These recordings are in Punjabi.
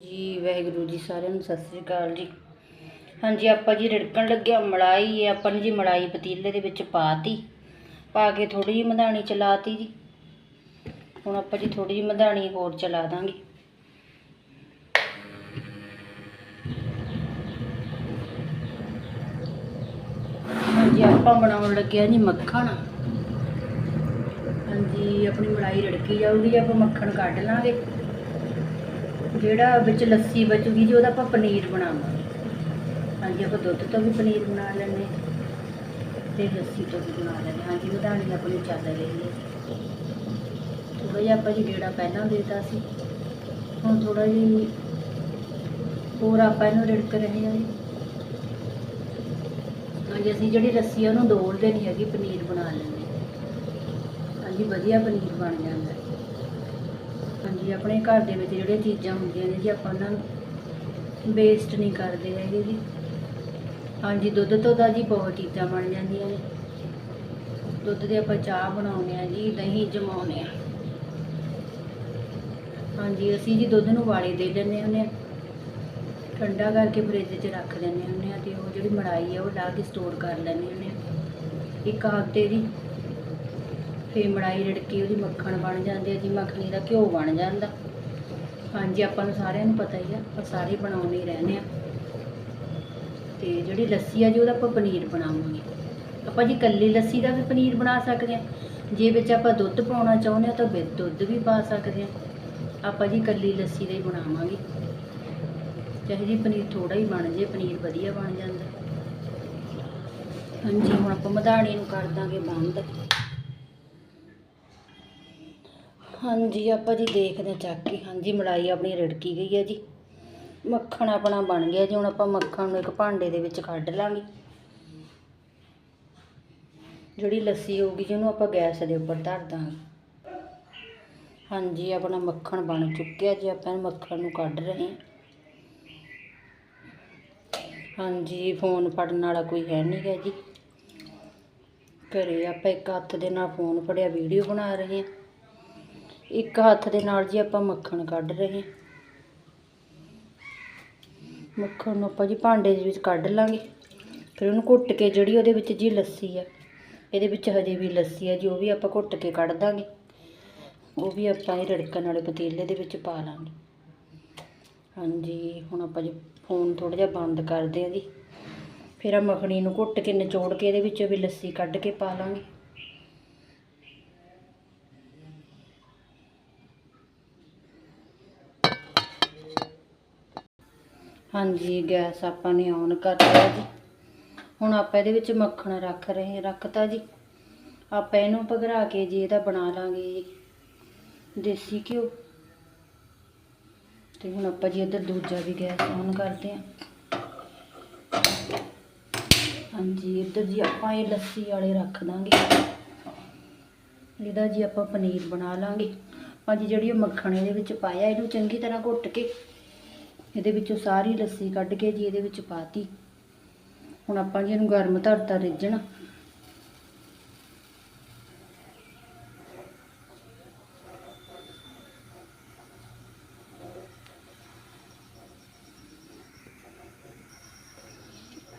ਜੀ, ਵਾਹਿਗੁਰੂ ਜੀ ਸਾਰਿਆਂ ਨੂੰ ਸਤਿ ਸ੍ਰੀ ਅਕਾਲ ਜੀ। ਹਾਂਜੀ, ਆਪਾਂ ਜੀ ਰਿੜਕਣ ਲੱਗਿਆ ਮਲਾਈ ਹੈ ਆਪਾਂ ਨੇ ਜੀ ਮਲਾਈ ਪਤੀਲੇ ਦੇ ਵਿੱਚ ਪਾਤੀ। ਪਾ ਕੇ ਥੋੜੀ ਜਿਹੀ ਮਧਾਣੀ ਚਲਾਤੀ ਜੀ। ਹੁਣ ਆਪਾਂ ਜੀ ਥੋੜੀ ਜਿਹੀ ਮਧਾਣੀ ਹੋਰ ਚਲਾ ਦਾਂਗੇ। ਹਾਂਜੀ, ਆਪਾਂ ਬਣਾਉਣ ਲੱਗਿਆ ਜੀ ਮੱਖਣ। ਹਾਂਜੀ, ਆਪਣੀ ਮਲਾਈ ਰੜਕੀ ਜਾਊਗੀ, ਆਪਾਂ ਮੱਖਣ ਕੱਢ ਲਾਂਗੇ। ਜਿਹੜਾ ਵਿੱਚ ਲੱਸੀ ਬਚੂਗੀ ਜੀ, ਉਹਦਾ ਆਪਾਂ ਪਨੀਰ ਬਣਾਵਾਂਗੇ। ਹਾਂਜੀ, ਆਪਾਂ ਦੁੱਧ ਤੋਂ ਵੀ ਪਨੀਰ ਬਣਾ ਲੈਂਦੇ ਹਾਂ ਤੇ ਲੱਸੀ ਤੋਂ ਵੀ ਬਣਾ ਲੈਂਦੇ ਹਾਂ। ਹਾਂਜੀ ਵਧਾਣੀ ਆਪਣੀ ਚੱਲ ਰਹੀ ਹੈ ਥੋੜ੍ਹਾ ਜਿਹਾ ਆਪਾਂ ਜੀ ਗੇੜਾ ਪਹਿਲਾਂ ਦੇਤਾ ਸੀ। ਹੁਣ ਥੋੜ੍ਹਾ ਜਿਹਾ ਹੋਰ ਆਪਾਂ ਇਹਨੂੰ ਰਿੜਕ ਰਹੇ ਹਾਂ ਜੀ। ਹਾਂਜੀ, ਅਸੀਂ ਜਿਹੜੀ ਲੱਸੀ ਆ ਉਹਨੂੰ ਡੋਲਦੇ ਨਹੀਂ ਹੈਗੀ, ਪਨੀਰ ਬਣਾ ਲੈਂਦੇ ਹਾਂਜੀ, ਵਧੀਆ ਪਨੀਰ ਬਣ ਜਾਂਦਾ ਹੈ ਆਪਣੇ ਘਰ ਦੇ ਵਿੱਚ ਜਿਹੜੀਆਂ ਚੀਜ਼ਾਂ ਹੁੰਦੀਆਂ ਨੇ ਜੀ, ਆਪਾਂ ਉਹਨਾਂ ਨੂੰ ਵੇਸਟ ਨਹੀਂ ਕਰਦੇ ਹੈਗੇ ਜੀ। ਹਾਂਜੀ, ਦੁੱਧ ਤੋਂ ਤਾਂ ਜੀ ਬਹੁਤ ਚੀਜ਼ਾਂ ਬਣ ਜਾਂਦੀਆਂ ਨੇ। ਦੁੱਧ ਦੇ ਆਪਾਂ ਚਾਹ ਬਣਾਉਂਦੇ ਆ ਜੀ, ਦਹੀਂ ਜਮਾਉਂਦੇ ਆ ਹਾਂਜੀ, ਅਸੀਂ ਜੀ ਦੁੱਧ ਨੂੰ ਵਾਲੇ ਦੇ ਲੈਂਦੇ ਹੁੰਦੇ ਆ ਠੰਡਾ ਕਰਕੇ ਫ੍ਰਿਜ 'ਚ ਰੱਖ ਲੈਂਦੇ ਹੁੰਦੇ ਆ ਤੇ ਉਹ ਜਿਹੜੀ ਮਲਾਈ ਆ ਉਹ ਲਾ ਕੇ ਸਟੋਰ ਕਰ ਲੈਂਦੇ ਹੁੰਦੇ ਆ ਇੱਕ ਹਫ਼ਤੇ ਦੀ ਫਿਰ ਮੜਾਈ ਰੜਕੀ ਉਹਦੀ ਮੱਖਣ ਬਣ ਜਾਂਦੀ ਹੈ, ਜੀ ਮੱਖਣੀ ਦਾ ਘਿਓ ਬਣ ਜਾਂਦਾ। ਹਾਂਜੀ, ਆਪਾਂ ਨੂੰ ਸਾਰਿਆਂ ਨੂੰ ਪਤਾ ਹੀ ਆ, ਆਪਾਂ ਸਾਰੇ ਬਣਾਉਂਦੇ ਹੀ ਰਹਿੰਦੇ ਆ। ਤੇ ਜਿਹੜੀ ਲੱਸੀ ਆ ਜੀ, ਉਹਦਾ ਆਪਾਂ ਪਨੀਰ ਬਣਾਵਾਂਗੇ। ਆਪਾਂ ਜੀ ਕੱਲੀ ਲੱਸੀ ਦਾ ਵੀ ਪਨੀਰ ਬਣਾ ਸਕਦੇ ਆ। ਜੇ ਵਿੱਚ ਆਪਾਂ ਦੁੱਧ ਪਾਉਣਾ ਚਾਹੁੰਦੇ ਆ, ਤਾਂ ਵਿੱਚ ਦੁੱਧ ਵੀ ਪਾ ਸਕਦੇ ਆ। ਆਪਾਂ ਜੀ ਕੱਲੀ ਲੱਸੀ ਦਾ ਹੀ ਬਣਾਵਾਂਗੇ। ਚਾਹੇ ਜੀ ਪਨੀਰ ਥੋੜਾ ਹੀ ਬਣ ਜੇ, ਪਨੀਰ ਵਧੀਆ ਬਣ ਜਾਂਦਾ। ਹਾਂਜੀ, ਹੁਣ ਆਪਾਂ ਮਧਾਣੀ ਨੂੰ ਕਰ ਦਾਂਗੇ ਬੰਦ। ਹਾਂਜੀ, ਆਪਾਂ ਜੀ ਦੇਖਦੇ ਹਾਂ ਚੱਕ ਕੇ। ਹਾਂਜੀ, ਮਲਾਈ ਆਪਣੀ ਰੜਕੀ ਗਈ ਹੈ ਜੀ। ਮੱਖਣ ਆਪਣਾ ਬਣ ਗਿਆ ਜੀ। ਹੁਣ ਆਪਾਂ ਮੱਖਣ ਨੂੰ ਇੱਕ ਭਾਂਡੇ ਦੇ ਵਿੱਚ ਕੱਢ ਲਾਂਗੇ। ਜਿਹੜੀ ਲੱਸੀ ਹੋਊਗੀ ਜਿਹਨੂੰ ਆਪਾਂ ਗੈਸ ਦੇ ਉੱਪਰ ਧਰ ਦਾਂਗੇ। ਹਾਂਜੀ, ਆਪਣਾ ਮੱਖਣ ਬਣ ਚੁੱਕਿਆ ਜੀ। ਆਪਾਂ ਮੱਖਣ ਨੂੰ ਕੱਢ ਰਹੇ ਹਾਂ। ਹਾਂਜੀ, ਫੋਨ ਫੜਨ ਵਾਲਾ ਕੋਈ ਹੈ ਨਹੀਂ ਗਾ ਜੀ। ਘਰੇ ਆਪਾਂ ਇੱਕ ਹੱਥ ਦੇ ਨਾਲ ਫੋਨ ਫੜਿਆ, ਵੀਡੀਓ ਬਣਾ ਰਹੇ ਹਾਂ। ਇੱਕ ਹੱਥ ਦੇ ਨਾਲ ਜੀ ਆਪਾਂ ਮੱਖਣ ਕੱਢ ਰਹੇ ਹਾਂ। ਮੱਖਣ ਨੂੰ ਆਪਾਂ ਜੀ ਭਾਂਡੇ ਦੇ ਵਿੱਚ ਕੱਢ ਲਾਂਗੇ। ਫਿਰ ਉਹਨੂੰ ਘੁੱਟ ਕੇ ਜਿਹੜੀ ਉਹਦੇ ਵਿੱਚ ਜੀ ਲੱਸੀ ਆ, ਇਹਦੇ ਵਿੱਚ ਹਜੇ ਵੀ ਲੱਸੀ ਆ ਜੀ, ਉਹ ਵੀ ਆਪਾਂ ਘੁੱਟ ਕੇ ਕੱਢ ਦਾਂਗੇ। ਉਹ ਵੀ ਆਪਾਂ ਇਹ ਰੜਕਣ ਵਾਲੇ ਪਤੀਲੇ ਦੇ ਵਿੱਚ ਪਾ ਲਾਂਗੇ। ਹਾਂਜੀ, ਹੁਣ ਆਪਾਂ ਜੀ ਫੋਨ ਥੋੜਾ ਜਿਹਾ ਬੰਦ ਕਰਦੇ ਆ ਜੀ। ਫਿਰ ਆ ਮੱਖਣੀ ਨੂੰ ਘੁੱਟ ਕੇ ਨਿਚੋੜ ਕੇ ਇਹਦੇ ਵਿੱਚ ਵੀ ਲੱਸੀ ਕੱਢ ਕੇ ਪਾ ਲਾਂਗੇ। ਹਾਂਜੀ, ਗੈਸ ਆਪਾਂ ਨੇ ਔਨ ਕਰ ਲਿਆ ਜੀ। ਹੁਣ ਆਪਾਂ ਇਹਦੇ ਵਿੱਚ ਮੱਖਣ ਰੱਖ ਰਹੇ ਰੱਖਤਾ ਜੀ। ਆਪਾਂ ਇਹਨੂੰ ਭਗਰਾ ਕੇ ਜੀ, ਇਹਦਾ ਬਣਾ ਲਾਂਗੇ ਦੇਸੀ ਘਿਓ। ਤੇ ਹੁਣ ਆਪਾਂ ਜੀ ਇੱਧਰ ਦੂਜਾ ਵੀ ਗੈਸ ਔਨ ਕਰਦੇ ਹਾਂ। ਹਾਂਜੀ, ਇੱਧਰ ਜੀ ਆਪਾਂ ਇਹ ਲੱਸੀ ਵਾਲੇ ਰੱਖ ਦਾਂਗੇ। ਇਹਦਾ ਜੀ ਆਪਾਂ ਪਨੀਰ ਬਣਾ ਲਾਂਗੇ। ਭਾਜੀ, ਜਿਹੜੀ ਉਹ ਮੱਖਣ ਇਹਦੇ ਵਿੱਚ ਪਾਇਆ, ਇਹਨੂੰ ਚੰਗੀ ਤਰ੍ਹਾਂ ਘੁੱਟ ਕੇ ਇਹਦੇ ਵਿੱਚੋਂ ਸਾਰੀ ਲੱਸੀ ਕੱਢ ਕੇ ਜੀ ਇਹਦੇ ਵਿੱਚ ਪਾਤੀ। ਹੁਣ ਆਪਾਂ ਜੀ ਇਹਨੂੰ ਗਰਮ ਧਰਤਾ ਰਿੱਝਣਾ।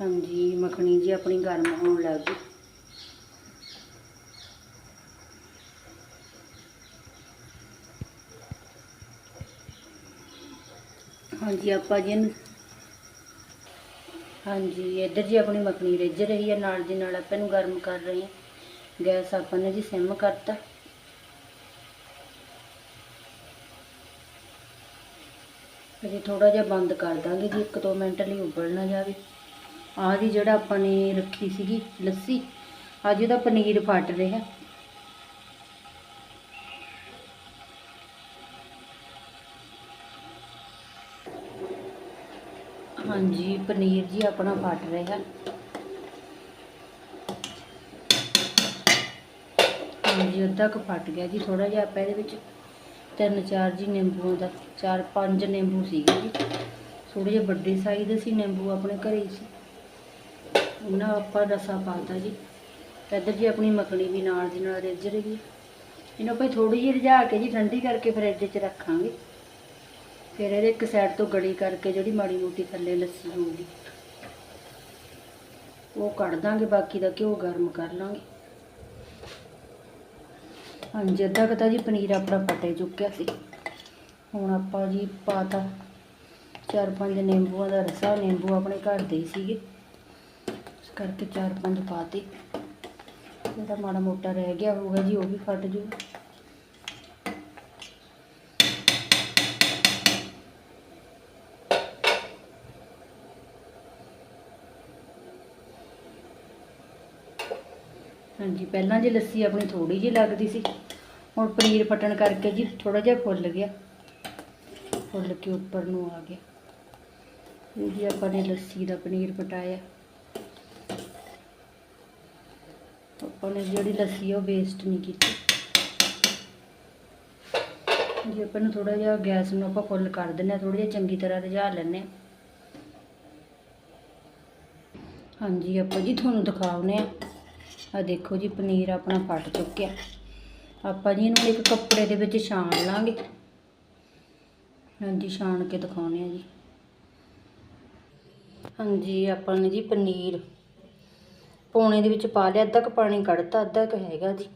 ਹਾਂਜੀ, ਮੱਖਣੀ ਜੀ ਆਪਣੀ ਗਰਮ ਹੋਣ ਲੱਗ ਗਈ। ਹਾਂਜੀ, ਆਪਾਂ ਜੀ ਇਹਨੂੰ ਹਾਂਜੀ, ਇੱਧਰ ਜੀ ਆਪਣੀ ਮੱਖਣੀ ਰਿੱਝ ਰਹੀ ਹੈ ਨਾਲ ਦੀ ਨਾਲ ਆਪਾਂ ਇਹਨੂੰ ਗਰਮ ਕਰ ਰਹੇ ਹਾਂ ਗੈਸ ਆਪਾਂ ਨੇ ਜੀ ਸਿਮ ਕਰਤਾ। ਅਜੇ ਥੋੜਾ ਜਿਹਾ ਬੰਦ ਕਰ ਦਾਂਗੇ ਜੀ 1-2 ਮਿੰਟ ਲਈ ਉਬਲ ਨਾ ਜਾਵੇ। ਆਹ ਜੀ ਜਿਹੜਾ ਆਪਾਂ ਨੇ ਰੱਖੀ ਸੀਗੀ ਲੱਸੀ, ਅੱਜ ਉਹਦਾ ਪਨੀਰ ਫਟ ਰਿਹਾ। ਹਾਂਜੀ, ਪਨੀਰ ਜੀ ਆਪਣਾ ਫਟ ਰਿਹਾ। ਹਾਂਜੀ, ਅੱਧਾ ਕੁ ਫਟ ਗਿਆ ਜੀ ਥੋੜਾ ਜਿਹਾ ਆਪਾਂ ਇਹਦੇ ਵਿੱਚ ਤਿੰਨ ਚਾਰ ਜੀ ਨਿੰਬੂ ਦਾ, ਚਾਰ ਪੰਜ ਨਿੰਬੂ ਸੀਗੇ ਜੀ। ਥੋੜੇ ਜਿਹੇ ਵੱਡੇ ਸਾਈਜ਼ ਦੇ ਸੀ, ਨਿੰਬੂ ਆਪਣੇ ਘਰੇ ਸੀ। ਉਹਨਾਂ ਆਪਾਂ ਰਸਾ ਪਾਤਾ ਜੀ। ਇੱਧਰ ਜੀ ਆਪਣੀ ਮੱਖਣੀ ਵੀ ਨਾਲ ਦੀ ਨਾਲ ਰਿੱਝ ਰਹੀ ਹੈ। ਇਹਨੂੰ ਆਪਾਂ ਥੋੜੀ ਜਿਹੀ ਰਿਝਾ ਕੇ ਜੀ, ਠੰਡੀ ਕਰਕੇ ਫਰਿੱਜ 'ਚ ਰੱਖਾਂਗੇ। ਫਿਰ ਇਹਦੇ ਇੱਕ ਸਾਈਡ ਤੋਂ ਗੜੀ ਕਰਕੇ ਜਿਹੜੀ ਮਾੜੀ ਮੋਟੀ ਥੱਲੇ ਲੱਸੀ ਹੋਊਗੀ, ਉਹ ਕੱਢ ਦਾਂਗੇ, ਬਾਕੀ ਦਾ ਘਿਓ ਗਰਮ ਕਰ ਲਾਂਗੇ। ਹਾਂਜੀ, ਅੱਧਾ ਕੁ ਜੀ ਪਨੀਰ ਆਪਣਾ ਫਟੇ ਚੁੱਕਿਆ ਸੀ। ਹੁਣ ਆਪਾਂ ਜੀ ਪਾਤਾ ਚਾਰ ਪੰਜ ਨਿੰਬੂਆਂ ਦਾ ਰਸਾ, ਨਿੰਬੂ ਆਪਣੇ ਘਰ ਦੇ ਸੀਗੇ। ਇਸ ਕਰਕੇ ਚਾਰ ਪੰਜ ਪਾਤੇ। ਜਿਹੜਾ ਮਾੜਾ ਮੋਟਾ ਰਹਿ ਗਿਆ ਹੋਊਗਾ ਜੀ, ਉਹ ਵੀ ਫਟ ਜੂ ਹਾਂਜੀ, ਪਹਿਲਾਂ ਜੀ ਲੱਸੀ ਆਪਣੀ ਥੋੜੀ ਜਿਹੀ ਲੱਗਦੀ ਸੀ, ਹੁਣ ਪਨੀਰ ਫਟਣ ਕਰਕੇ ਜੀ ਥੋੜਾ ਜਿਹਾ ਫੁੱਲ ਗਿਆ। ਫੁੱਲ ਕੇ ਉੱਪਰ ਨੂੰ ਆ ਗਿਆ। ਇਹ ਜੀ ਆਪਾਂ ਨੇ ਲੱਸੀ ਦਾ ਪਨੀਰ ਫਟਾਇਆ ਆਪਾਂ ਨੇ ਜਿਹੜੀ ਲੱਸੀ ਆ ਉਹ ਵੇਸਟ ਨਹੀਂ ਕੀਤੀ। ਜੀ ਆਪਾਂ ਨੂੰ ਥੋੜਾ ਜਿਹਾ ਗੈਸ ਨੂੰ ਆਪਾਂ ਫੁੱਲ ਕਰ ਦਿੰਦੇ ਹਾਂ ਥੋੜੀ ਜਿਹੀ ਚੰਗੀ ਤਰ੍ਹਾਂ ਰਝਾ ਲੈਂਦੇ ਹਾਂ। ਹਾਂਜੀ, ਆਪਾਂ ਜੀ ਤੁਹਾਨੂੰ ਦਿਖਾਉਨੇ ਆ ਆ ਦੇਖੋ ਜੀ, ਪਨੀਰ ਆਪਣਾ ਫਟ ਚੁੱਕਿਆ। ਆਪਾਂ ਜੀ ਇਹਨੂੰ ਇੱਕ ਕੱਪੜੇ ਦੇ ਵਿੱਚ ਛਾਣ ਲਾਂਗੇ। ਹਾਂਜੀ, ਛਾਣ ਕੇ ਦਿਖਾਉਨੇ ਆ ਜੀ। ਹਾਂਜੀ, ਆਪਾਂ ਨੇ ਜੀ ਪਨੀਰ ਪੌਣੇ ਦੇ ਵਿੱਚ ਪਾ ਲਿਆ, ਅੱਧਾ ਕੁ ਪਾਣੀ ਕੱਢਤਾ, ਅੱਧਾ ਕੁ ਹੈਗਾ ਜੀ।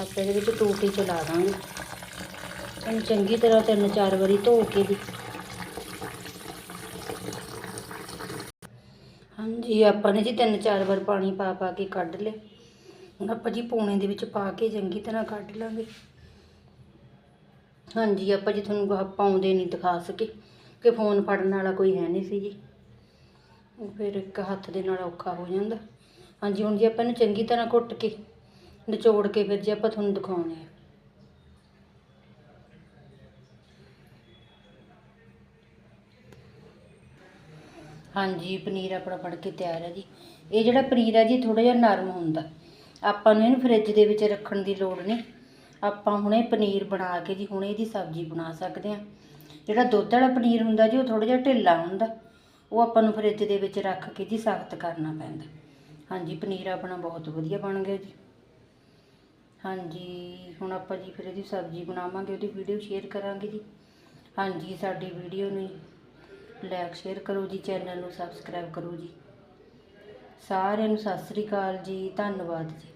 ਆਪਾਂ ਇਹਦੇ ਵਿੱਚ ਟੂਟੀ ਚਲਾ ਦਾਂਗੇ। ਇਹਨੂੰ ਚੰਗੀ ਤਰ੍ਹਾਂ ਤਿੰਨ ਚਾਰ ਵਾਰੀ ਧੋ ਕੇ ਜੀ। ਹਾਂਜੀ, ਆਪਾਂ ਨੇ ਜੀ ਤਿੰਨ ਚਾਰ ਵਾਰ ਪਾਣੀ ਪਾ ਪਾ ਕੇ ਕੱਢ ਲਿਆ। ਹੁਣ ਆਪਾਂ ਜੀ ਪੌਣੇ ਦੇ ਵਿੱਚ ਪਾ ਕੇ ਚੰਗੀ ਤਰ੍ਹਾਂ ਕੱਢ ਲਾਂਗੇ। ਹਾਂਜੀ, ਆਪਾਂ ਜੀ ਤੁਹਾਨੂੰ ਪਾਉਂਦੇ ਨਹੀਂ ਦਿਖਾ ਸਕੇ ਕਿ ਫੋਨ ਫੜਨ ਵਾਲਾ ਕੋਈ ਹੈ ਨਹੀਂ ਸੀ ਜੀ। ਫਿਰ ਇੱਕ ਹੱਥ ਦੇ ਨਾਲ ਔਖਾ ਹੋ ਜਾਂਦਾ। ਹਾਂਜੀ, ਹੁਣ ਜੀ ਆਪਾਂ ਇਹਨੂੰ ਚੰਗੀ ਤਰ੍ਹਾਂ ਘੁੱਟ ਕੇ ਨਿਚੋੜ ਕੇ ਫਿਰ ਜੀ ਆਪਾਂ ਤੁਹਾਨੂੰ ਦਿਖਾਉਣੇ ਆ। ਹਾਂਜੀ, ਪਨੀਰ ਆਪਣਾ ਫੜ ਕੇ ਤਿਆਰ ਹੈ ਜੀ। ਇਹ ਜਿਹੜਾ ਪਨੀਰ ਹੈ ਜੀ ਥੋੜਾ ਜਿਹਾ ਨਰਮ ਹੁੰਦਾ। ਆਪਾਂ ਨੂੰ ਇਹਨੂੰ ਫ੍ਰਿਜ ਦੇ ਵਿੱਚ ਰੱਖਣ ਦੀ ਲੋੜ ਨਹੀਂ। ਆਪਾਂ ਹੁਣੇ ਪਨੀਰ ਬਣਾ ਕੇ ਜੀ, ਹੁਣੇ ਇਹਦੀ ਸਬਜ਼ੀ ਬਣਾ ਸਕਦੇ ਹਾਂ। ਜਿਹੜਾ ਦੁੱਧ ਵਾਲਾ ਪਨੀਰ ਹੁੰਦਾ ਜੀ, ਉਹ ਥੋੜਾ ਜਿਹਾ ਢਿੱਲਾ ਹੁੰਦਾ। ਉਹ ਆਪਾਂ ਨੂੰ ਫ੍ਰਿਜ ਦੇ ਵਿੱਚ ਰੱਖ ਕੇ ਜੀ ਸਖਤ ਕਰਨਾ ਪੈਂਦਾ। ਹਾਂਜੀ, ਪਨੀਰ ਆਪਣਾ ਬਹੁਤ ਵਧੀਆ ਬਣ ਗਿਆ ਜੀ। ਹਾਂਜੀ, ਹੁਣ ਆਪਾਂ ਜੀ ਫਿਰ ਇਹਦੀ ਸਬਜ਼ੀ ਬਣਾਵਾਂਗੇ, ਉਹਦੀ ਵੀਡੀਓ ਸ਼ੇਅਰ ਕਰਾਂਗੇ ਜੀ। ਹਾਂਜੀ, ਸਾਡੀ ਵੀਡੀਓ ਨੂੰ ਲਾਈਕ ਸ਼ੇਅਰ ਕਰੋ ਜੀ ਚੈਨਲ ਨੂੰ ਸਬਸਕ੍ਰਾਈਬ ਕਰੋ ਜੀ। ਸਾਰਿਆਂ ਨੂੰ ਸਤਿ ਸ੍ਰੀ ਅਕਾਲ ਜੀ, ਧੰਨਵਾਦ ਜੀ।